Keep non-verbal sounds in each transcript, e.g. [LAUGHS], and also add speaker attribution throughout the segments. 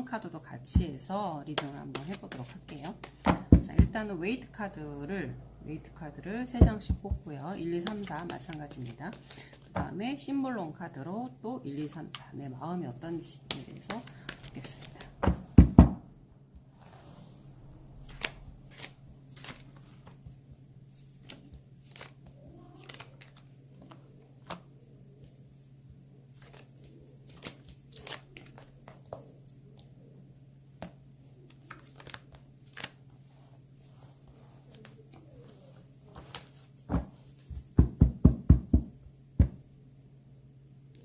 Speaker 1: 마음 카드도 같이 해서 리딩을 한번 해보도록 할게요. 자, 일단은 웨이트 카드를 웨이트 카드를 3장씩 뽑고요. 1, 2, 3, 4 마찬가지입니다. 그 다음에 심볼론 카드로 또 1, 2, 3, 4 내 마음이 어떤지에 대해서 보겠습니다.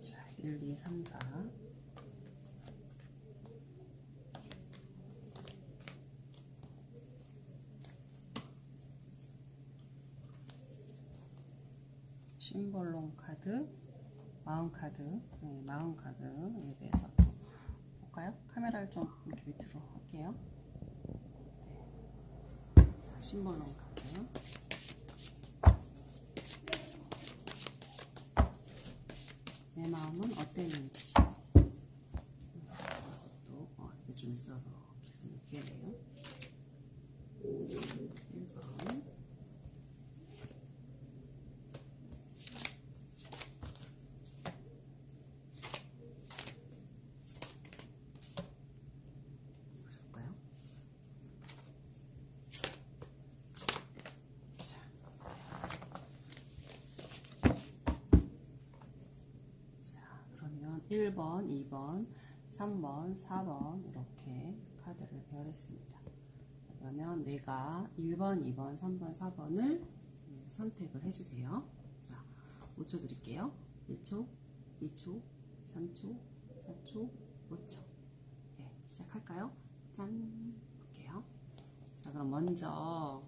Speaker 1: 자, 1, 2, 3, 4. 심볼론 카드, 마음 카드, 네, 마음 카드에 대해서 또 볼까요? 카메라를 좀 이렇게 밑으로 할게요. 네. 자, 심볼론 카드. 내 마음은 어땠는지 이것도 어, 이게 좀 있어서 좀 늦게네요 1번 볼까요? 자. 자, 그러면 1번, 2번, 3번, 4번 이렇게 카드를 배열했습니다. 그러면 내가 1번, 2번, 3번, 4번을 선택을 해주세요. 자, 5초 드릴게요. 1초, 2초, 3초, 4초, 5초. 네, 시작할까요? 짠! 볼게요. 자, 그럼 먼저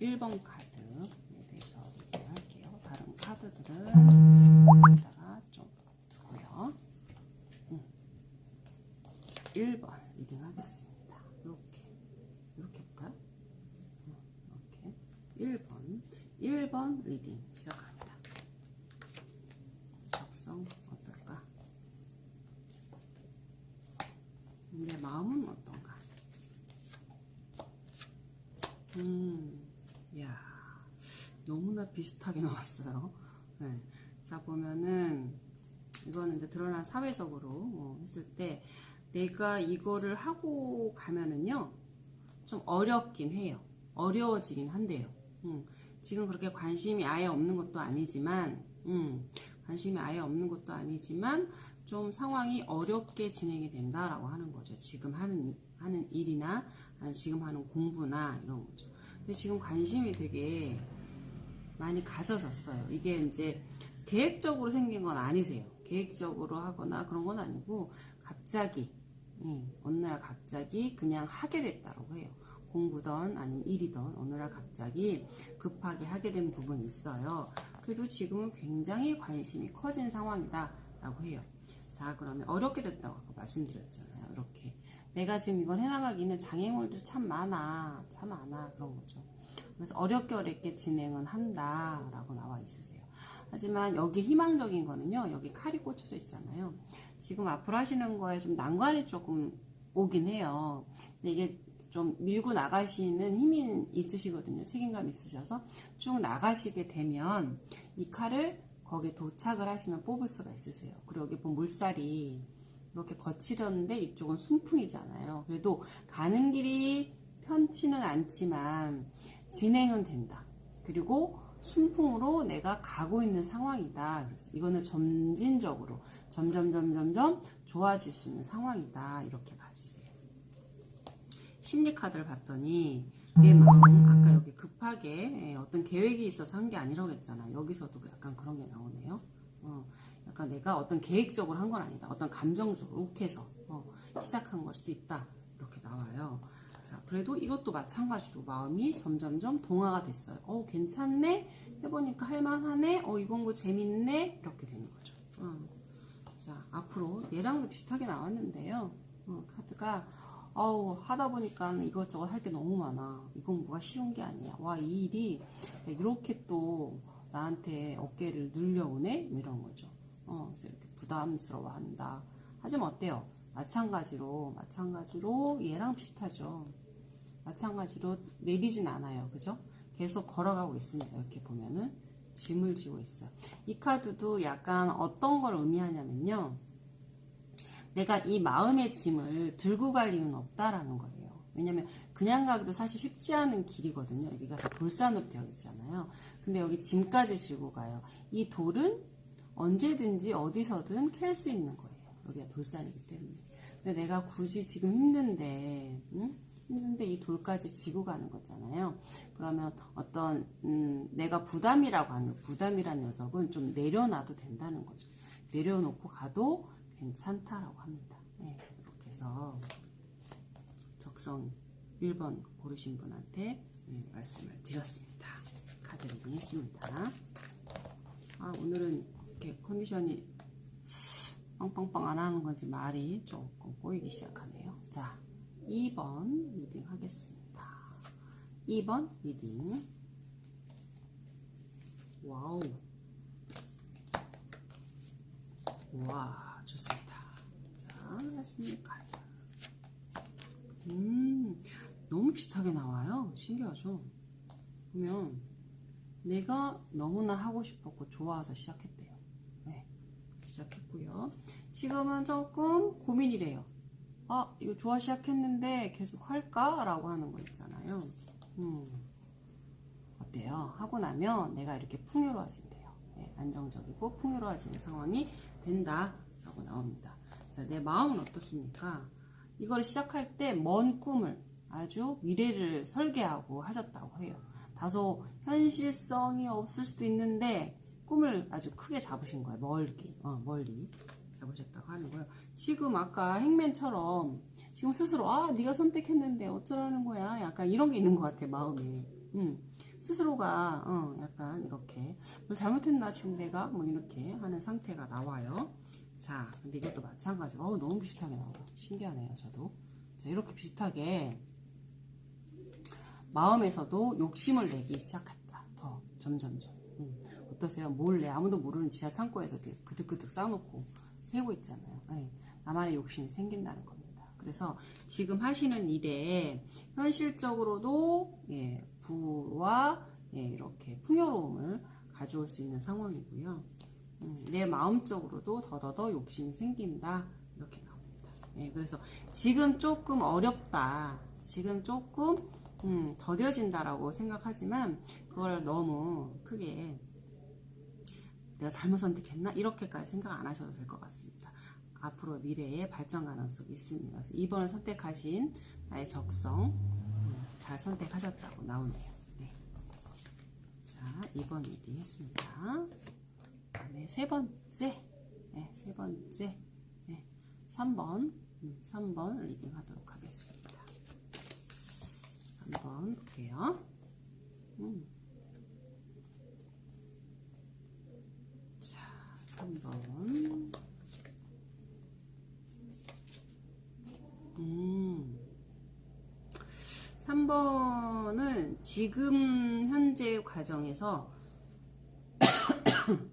Speaker 1: 1번 카드에 대해서 얘기할게요. 다른 카드들은 여기다가 좀 두고요. 음. 1번 리딩 하겠습니다. 이렇게 이렇게 볼까요? 음, 이렇게 1번 1번 리딩 시작합니다. 적성 어떨까? 내 마음은 어떤가? 음, 야 너무나 비슷하게 [LAUGHS] 나왔어요. 네. 자 보면은 이거는 이제 드러난 사회적으로 어, 했을 때 내가 이거를 하고 가면은요 좀 어렵긴 해요. 어려워지긴 한데요. 음, 지금 그렇게 관심이 아예 없는 것도 아니지만 음, 관심이 아예 없는 것도 아니지만 좀 상황이 어렵게 진행이 된다라고 하는 거죠. 지금 하는 하는 일이나 지금 하는 공부나 이런 거죠. 근데 지금 관심이 되게 많이 가져졌어요. 이게 이제 계획적으로 생긴 건 아니세요. 계획적으로 하거나 그런 건 아니고 갑자기 예, 어느 날 갑자기 그냥 하게 됐다고 해요. 공부던 아니면 일이던 어느 날 갑자기 급하게 하게 된 부분이 있어요. 그래도 지금은 굉장히 관심이 커진 상황이다 라고 해요. 자 그러면 어렵게 됐다고 말씀드렸잖아요. 이렇게 내가 지금 이걸 해나가기는 장애물도 참 많아, 참 많아 그런 거죠. 그래서 어렵게 어렵게 진행은 한다 라고 나와 있으세요. 하지만 여기 희망적인 거는요. 여기 칼이 꽂혀져 있잖아요. 지금 앞으로 하시는 거에 좀 난관이 조금 오긴 해요. 근데 이게 좀 밀고 나가시는 힘이 있으시거든요. 책임감 있으셔서 쭉 나가시게 되면 이 칼을 거기에 도착을 하시면 뽑을 수가 있으세요. 그리고 여기 보면 물살이 이렇게 거칠었는데 이쪽은 순풍이잖아요. 그래도 가는 길이 편치는 않지만 진행은 된다. 그리고 순풍으로 내가 가고 있는 상황이다. 그래서 이거는 점진적으로 점점 점점 점 좋아질 수 있는 상황이다. 이렇게 가지세요. 심리 카드를 봤더니 내 마음 아까 여기 급하게 예, 어떤 계획이 있어서 한 게 아니라고 했잖아. 여기서도 약간 그런 게 나오네요. 어, 약간 내가 어떤 계획적으로 한 건 아니다. 어떤 감정적으로 욱해서 어, 시작한 걸 수도 있다. 이렇게 나와요. 자, 그래도 이것도 마찬가지로 마음이 점점점 동화가 됐어요. 어, 괜찮네? 해보니까 할만하네? 어, 이번 거 재밌네? 이렇게 되는 거죠. 어. 자, 앞으로 얘랑도 비슷하게 나왔는데요. 어, 카드가, 어우, 하다 보니까 이것저것 할 게 너무 많아. 이 공부가 쉬운 게 아니야. 와, 이 일이 이렇게 또 나한테 어깨를 눌려오네? 이런 거죠. 어, 그래서 이렇게 부담스러워 한다. 하지만 어때요? 마찬가지로 마찬가지로 얘랑 비슷하죠. 마찬가지로 내리진 않아요. 그죠? 계속 걸어가고 있습니다. 이렇게 보면은 짐을 지고 있어요. 이 카드도 약간 어떤 걸 의미하냐면요. 내가 이 마음의 짐을 들고 갈 이유는 없다라는 거예요. 왜냐면 그냥 가기도 사실 쉽지 않은 길이거든요. 여기가 다 돌산으로 되어 있잖아요. 근데 여기 짐까지 지고 가요. 이 돌은 언제든지 어디서든 캘 수 있는 거예요. 여기가 돌산이기 때문에. 근데 내가 굳이 지금 힘든데, 응? 힘든데 이 돌까지 지고 가는 거잖아요. 그러면 어떤 음, 내가 부담이라고 하는 부담이라는 녀석은 좀 내려놔도 된다는 거죠. 내려놓고 가도 괜찮다라고 합니다. 네, 이렇게 해서 적성 1번 고르신 분한테 네, 말씀을 드렸습니다. 카드 리딩 했습니다. 아, 오늘은 이렇게 컨디션이 빵빵빵 안 하는 건지 말이 조금 꼬이기 시작하네요. 자, 2번 리딩 하겠습니다. 2번 리딩. 와우. 와, 좋습니다. 자, 16카드. 음, 너무 비슷하게 나와요. 신기하죠? 보면, 내가 너무나 하고 싶었고, 좋아서 시작했대요. 네, 시작했고요. 지금은 조금 고민이래요. 아, 이거 좋아 시작했는데 계속 할까? 라고 하는 거 있잖아요. 음, 어때요? 하고 나면 내가 이렇게 풍요로워진대요. 네, 안정적이고 풍요로워지는 상황이 된다. 라고 나옵니다. 자, 내 마음은 어떻습니까? 이걸 시작할 때 먼 꿈을 아주 미래를 설계하고 하셨다고 해요. 다소 현실성이 없을 수도 있는데 꿈을 아주 크게 잡으신 거예요. 멀리, 어, 멀리 잡으셨다고 하는 거예요. 지금 아까 행맨처럼 지금 스스로 아 네가 선택했는데 어쩌라는 거야. 약간 이런 게 있는 것 같아 마음에. 음. 스스로가 어, 약간 이렇게 뭘 잘못했나 지금 내가 뭐 이렇게 하는 상태가 나와요. 자, 근데 이것도 마찬가지로 어, 너무 비슷하게 나와요. 신기하네요, 저도. 자, 이렇게 비슷하게 마음에서도 욕심을 내기 시작했다. 더 점점점. 음, 어떠세요? 몰래 아무도 모르는 지하 창고에서 그득그득 쌓아놓고 세고 있잖아요. 예, 나만의 욕심이 생긴다는 겁니다. 그래서 지금 하시는 일에 현실적으로도 예, 부와 예, 이렇게 풍요로움을 가져올 수 있는 상황이고요. 음, 내 마음적으로도 더더더 욕심이 생긴다 이렇게 나옵니다. 예, 그래서 지금 조금 어렵다. 지금 조금 음, 더뎌진다라고 생각하지만 그걸 너무 크게 내가 잘못 선택했나 이렇게까지 생각 안 하셔도 될 것 같습니다. 앞으로 미래에 발전 가능성이 있습니다. 그래서 이번에 선택하신 나의 적성 음, 잘 선택하셨다고 나오네요. 네. 자, 2번 리딩 했습니다. 다음에 세 번째, 네, 세 번째, 네, 3번, 음, 3번 리딩 하도록 하겠습니다. 3번 볼게요. 음. 자, 3번. 음. 3번은 지금 현재 과정에서 [COUGHS]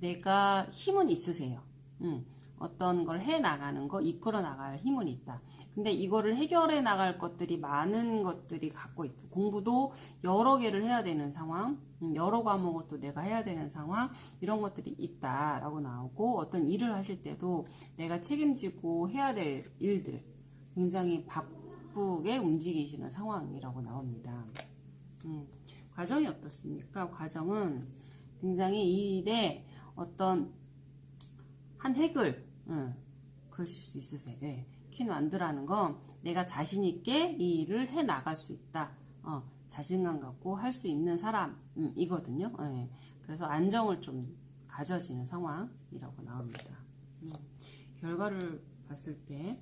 Speaker 1: 내가 힘은 있으세요. 음, 어떤 걸 해 나가는 거, 이끌어 나갈 힘은 있다. 근데 이거를 해결해 나갈 것들이 많은 것들이 갖고 있고, 공부도 여러 개를 해야 되는 상황, 음, 여러 과목을 또 내가 해야 되는 상황, 이런 것들이 있다라고 나오고, 어떤 일을 하실 때도 내가 책임지고 해야 될 일들, 굉장히 바쁘게 움직이시는 상황이라고 나옵니다. 음, 과정이 어떻습니까? 과정은 굉장히 이 일에 어떤 한 획을 응, 그러실 수 있으세요. 예. 퀸완드라는 건 내가 자신 있게 이 일을 해 나갈 수 있다. 어, 자신감 갖고 할 수 있는 사람이거든요. 예. 그래서 안정을 좀 가져지는 상황이라고 나옵니다. 음, 결과를 봤을 때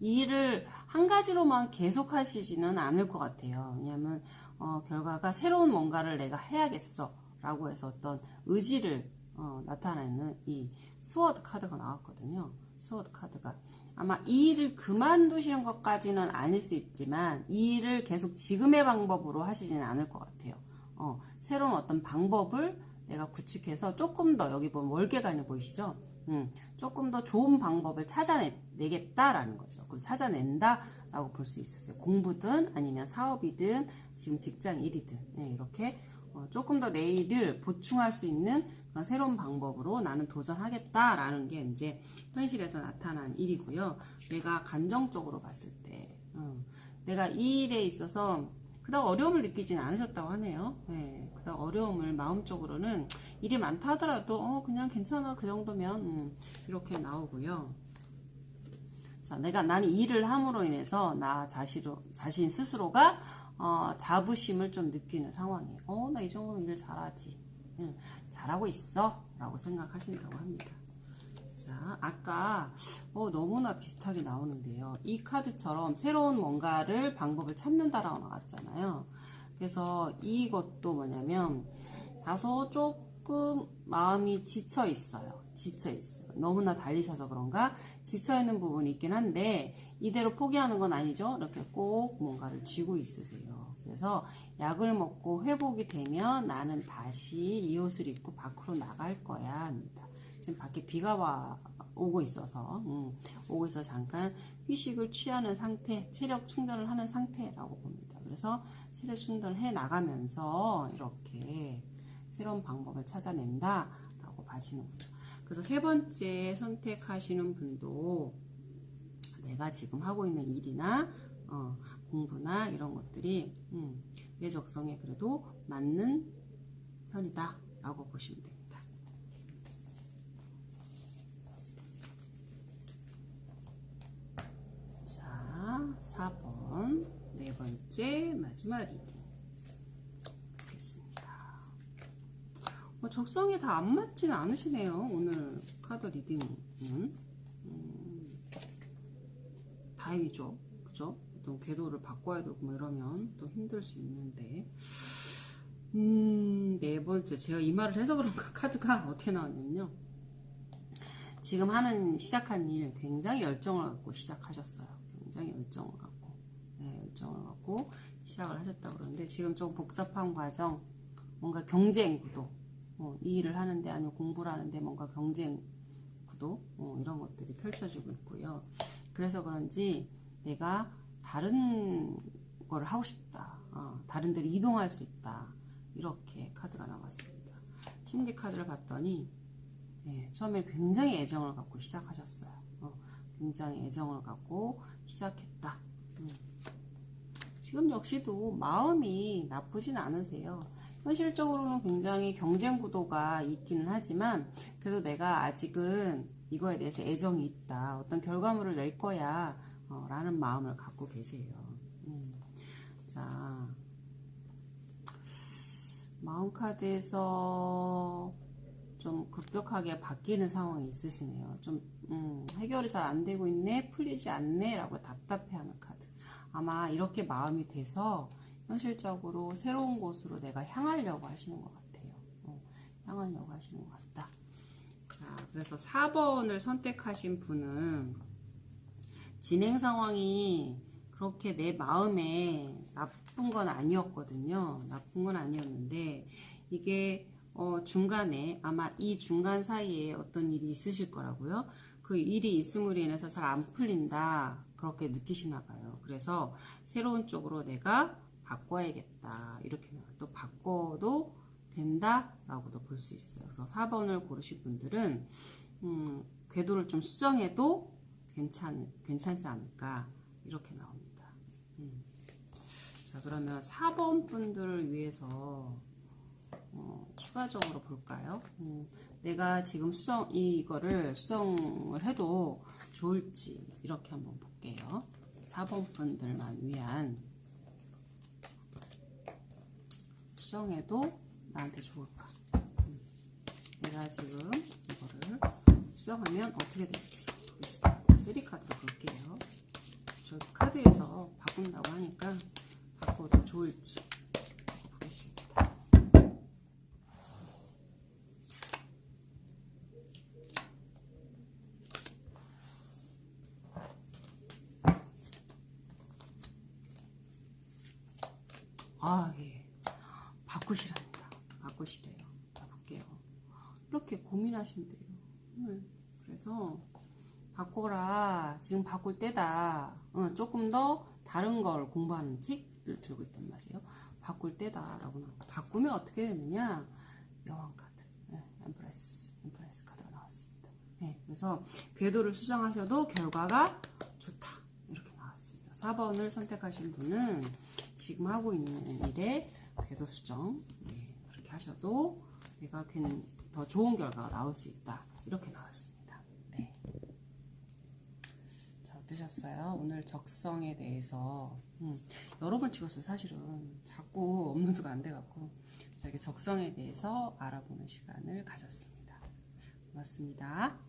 Speaker 1: 이 일을 한 가지로만 계속 하시지는 않을 것 같아요. 왜냐하면 어, 결과가 새로운 뭔가를 내가 해야겠어 라고 해서 어떤 의지를 어, 나타내는 이 스워드 카드가 나왔거든요. 스워드 카드가 아마 이 일을 그만두시는 것까지는 아닐 수 있지만 이 일을 계속 지금의 방법으로 하시지는 않을 것 같아요. 어, 새로운 어떤 방법을 내가 구축해서 조금 더 여기 보면 월계관이 보이시죠? 음, 조금 더 좋은 방법을 찾아내겠다라는 거죠. 그걸 찾아낸다라고 볼 수 있으세요. 공부든 아니면 사업이든 지금 직장 일이든 네, 이렇게 어, 조금 더 내 일을 보충할 수 있는 새로운 방법으로 나는 도전하겠다라는 게 이제 현실에서 나타난 일이고요. 내가 감정적으로 봤을 때 음, 내가 이 일에 있어서 그닥 어려움을 느끼지는 않으셨다고 하네요. 네, 그닥 어려움을 마음적으로는 일이 많다 하더라도 어 그냥 괜찮아 그 정도면 음, 이렇게 나오고요. 자, 내가 이 일을 함으로 인해서 나 자신으로, 자신 스스로가 어, 자부심을 좀 느끼는 상황이에요. 어, 나 이 정도면 일 잘하지. 응, 잘하고 있어. 라고 생각하신다고 합니다. 자, 아까 어, 너무나 비슷하게 나오는데요. 이 카드처럼 새로운 뭔가를 방법을 찾는다라고 나왔잖아요. 그래서 이것도 뭐냐면 다소 조금 마음이 지쳐 있어요. 지쳐 있어요. 너무나 달리셔서 그런가 지쳐 있는 부분이 있긴 한데 이대로 포기하는 건 아니죠. 이렇게 꼭 뭔가를 쥐고 있으세요. 그래서 약을 먹고 회복이 되면 나는 다시 이 옷을 입고 밖으로 나갈 거야 합니다. 지금 밖에 비가 와 오고 있어서 음, 오고 있어 서 잠깐 휴식을 취하는 상태, 체력 충전을 하는 상태라고 봅니다. 그래서 체력 충전을 해 나가면서 이렇게 새로운 방법을 찾아낸다라고 봐지는 거죠. 그래서 세 번째 선택하시는 분도 내가 지금 하고 있는 일이나 어, 공부나 이런 것들이 음, 내 적성에 그래도 맞는 편이다 라고 보시면 됩니다. 자, 4번 네 번째 마지막 리딩 보겠습니다. 뭐 적성에 다 안 맞지는 않으시네요. 오늘 카드 리딩은 음, 다행이죠. 그죠? 어떤 궤도를 바꿔야 되고 뭐 이러면 또 힘들 수 있는데 음, 네 번째 제가 이 말을 해서 그런가 [LAUGHS] 카드가 어떻게 나왔냐면요. 지금 하는 시작한 일 굉장히 열정을 갖고 시작하셨어요. 굉장히 열정을 갖고 네, 열정을 갖고 시작을 하셨다고 그러는데 지금 좀 복잡한 과정 뭔가 경쟁 구도 어, 이 일을 하는데 아니면 공부를 하는데 뭔가 경쟁 구도 어, 이런 것들이 펼쳐지고 있고요. 그래서 그런지 내가 다른 걸 하고 싶다. 어, 다른 데로 이동할 수 있다. 이렇게 카드가 나왔습니다. 심리 카드를 봤더니 예, 처음에 굉장히 애정을 갖고 시작하셨어요. 어, 굉장히 애정을 갖고 시작했다. 음. 지금 역시도 마음이 나쁘진 않으세요. 현실적으로는 굉장히 경쟁 구도가 있기는 하지만 그래도 내가 아직은 이거에 대해서 애정이 있다. 어떤 결과물을 낼 거야. 어, 라는 마음을 갖고 계세요. 음. 자, 마음 카드에서 좀 급격하게 바뀌는 상황이 있으시네요. 좀 음, 해결이 잘 안 되고 있네, 풀리지 않네 라고 답답해하는 카드. 아마 이렇게 마음이 돼서 현실적으로 새로운 곳으로 내가 향하려고 하시는 것 같아요. 어, 향하려고 하시는 것 같다. 자, 그래서 4번을 선택하신 분은 진행 상황이 그렇게 내 마음에 나쁜 건 아니었거든요. 나쁜 건 아니었는데 이게 어, 중간에 아마 이 중간 사이에 어떤 일이 있으실 거라고요. 그 일이 있음으로 인해서 잘 안 풀린다 그렇게 느끼시나 봐요. 그래서 새로운 쪽으로 내가 바꿔야겠다 이렇게 또 바꿔도 된다라고도 볼 수 있어요. 그래서 4번을 고르신 분들은 음, 궤도를 좀 수정해도 괜찮 괜찮지 않을까 이렇게 나옵니다. 음. 자 그러면 4번 분들을 위해서 어, 추가적으로 볼까요? 음, 내가 지금 수정 이거를 수정을 해도 좋을지 이렇게 한번 볼게요. 4번 분들만 위한 수정해도 나한테 좋을까? 음, 내가 지금 이거를 수정하면 어떻게 될지 보겠습니다. 3카드로 볼게요. 저 카드에서 바꾼다고 하니까 바꿔도 좋을지 보겠습니다. 아, 예. 바꾸시랍니다. 바꾸시래요. 자, 볼게요. 이렇게 고민하신대요. 네. 그래서 바꿔라. 지금 바꿀 때다. 어, 조금 더 다른 걸 공부하는 책을 들고 있단 말이에요. 바꿀 때다 라고 나와. 바꾸면 어떻게 되느냐? 여왕 카드, 네, 엠프레스, 엠프레스 카드가 나왔습니다. 네, 그래서 궤도를 수정하셔도 결과가 좋다. 이렇게 나왔습니다. 4번을 선택하신 분은 지금 하고 있는 일에 궤도 수정 네, 그렇게 하셔도 내가 괜- 더 좋은 결과가 나올 수 있다. 이렇게 나왔습니다. 네. 자, 어떠셨어요? 오늘 적성에 대해서 음, 여러 번 찍었어요. 사실은 자꾸 업로드가 안 돼갖고 적성에 대해서 알아보는 시간을 가졌습니다. 고맙습니다.